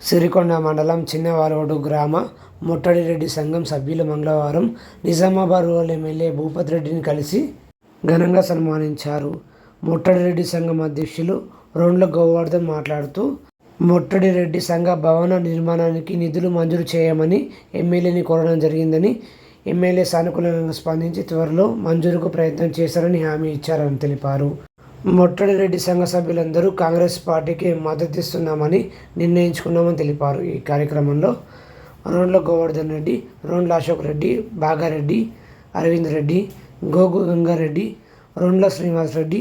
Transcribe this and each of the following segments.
సిరికొండ మండలం చిన్నవారోడు గ్రామ ముట్టడిరెడ్డి సంఘం సభ్యులు మంగళవారం నిజామాబాద్ రూరల్ ఎమ్మెల్యే భూపతి రెడ్డిని కలిసి ఘనంగా సన్మానించారు. ముట్టడిరెడ్డి సంఘం అధ్యక్షులు రోండ్ల గోవర్ధన్ మాట్లాడుతూ ముట్టడిరెడ్డి సంఘ భవన నిర్మాణానికి నిధులు మంజూరు చేయమని ఎమ్మెల్యేని కోరడం జరిగిందని ఎమ్మెల్యే సానుకూలంగా స్పందించి త్వరలో మంజూరుకు ప్రయత్నం చేశారని హామీ ఇచ్చారని తెలిపారు. ముట్టడిరెడ్డి సంఘ సభ్యులందరూ కాంగ్రెస్ పార్టీకి మద్దతిస్తున్నామని నిర్ణయించుకున్నామని తెలిపారు. ఈ కార్యక్రమంలో రోండ్ల గోవర్ధన్ రెడ్డి రోండ్ల అశోక్ రెడ్డి బాగారెడ్డి అరవింద్ రెడ్డి గోగు గంగారెడ్డి రోండ్ల శ్రీనివాస్ రెడ్డి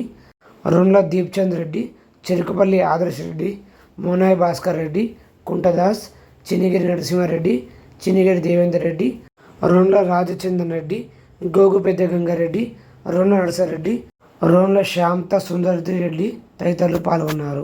రోండ్ల దీప్చంద్ రెడ్డి చెరుకుపల్లి ఆదర్శ్ రెడ్డి మోనాయ్ భాస్కర్ రెడ్డి కుంటదాస్ చినిగిరి నరసింహారెడ్డి చినిగిరి దేవేందర్ రెడ్డి రోండ్ల రాజచందన్ రెడ్డి గోగు పెద్ద గంగారెడ్డి రోండ్ల నరసరెడ్డి రోన్ల శాంత సుందర్ది రెడ్డి తదితరులు పాల్గొన్నారు.